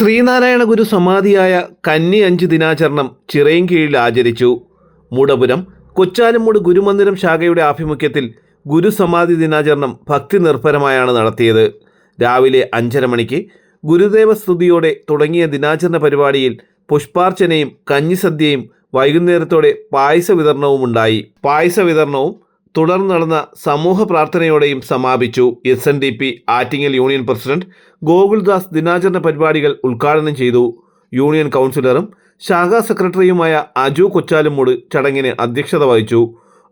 ശ്രീനാരായണ ഗുരു സമാധിയായ കന്നി അഞ്ച് ദിനാചരണം ചിറയിൻകീഴിൽ ആചരിച്ചു. മൂടപുരം കൊച്ചാലുമൂട് ഗുരുമന്ദിരം ശാഖയുടെ ആഭിമുഖ്യത്തിൽ ഗുരുസമാധി ദിനാചരണം ഭക്തി നിർഭരമായാണ് നടത്തിയത്. രാവിലെ അഞ്ചര മണിക്ക് ഗുരുദേവ സ്തുതിയോടെ തുടങ്ങിയ ദിനാചരണ പരിപാടിയിൽ പുഷ്പാർച്ചനയും കഞ്ഞിസദ്യയും വൈകുന്നേരത്തോടെ പായസ വിതരണവും ഉണ്ടായി പായസ വിതരണവും തുടർന്ന് നടന്ന സമൂഹ പ്രാർത്ഥനയോടെയും സമാപിച്ചു. S N D P Attingal union president Gokuldas ദിനാചരണ പരിപാടികൾ ഉദ്ഘാടനം ചെയ്തു. യൂണിയൻ കൗൺസിലറും ശാഖാ സെക്രട്ടറിയുമായ അജു കൊച്ചാലുമൂട് ചടങ്ങിന് അധ്യക്ഷത വഹിച്ചു.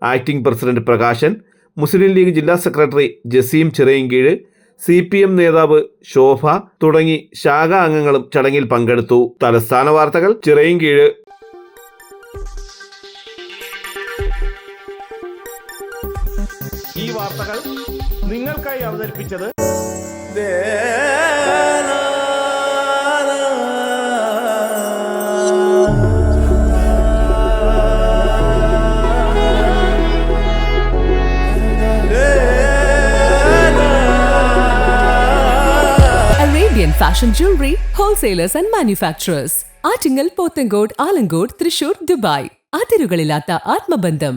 ആക്ടിംഗ് പ്രസിഡന്റ് പ്രകാശൻ മുസ്ലിം ലീഗ് ജില്ലാ secretary Jaseem Chirayinkeezhu C P M നേതാവ് ശോഭ തുടങ്ങി ശാഖാ അംഗങ്ങളും ചടങ്ങിൽ പങ്കെടുത്തു. തലസ്ഥാന വാർത്തകൾ ചിറയൻകീഴ്. ഈ വാർത്തകൾ നിങ്ങൾക്കായി അവതരിപ്പിച്ചത് Fashion Jewelry Wholesalers and Manufacturers. Attingal Pothencode Alamcode Thrissur Dubai അതിരുകളില്ലാത്ത ആത്മബന്ധം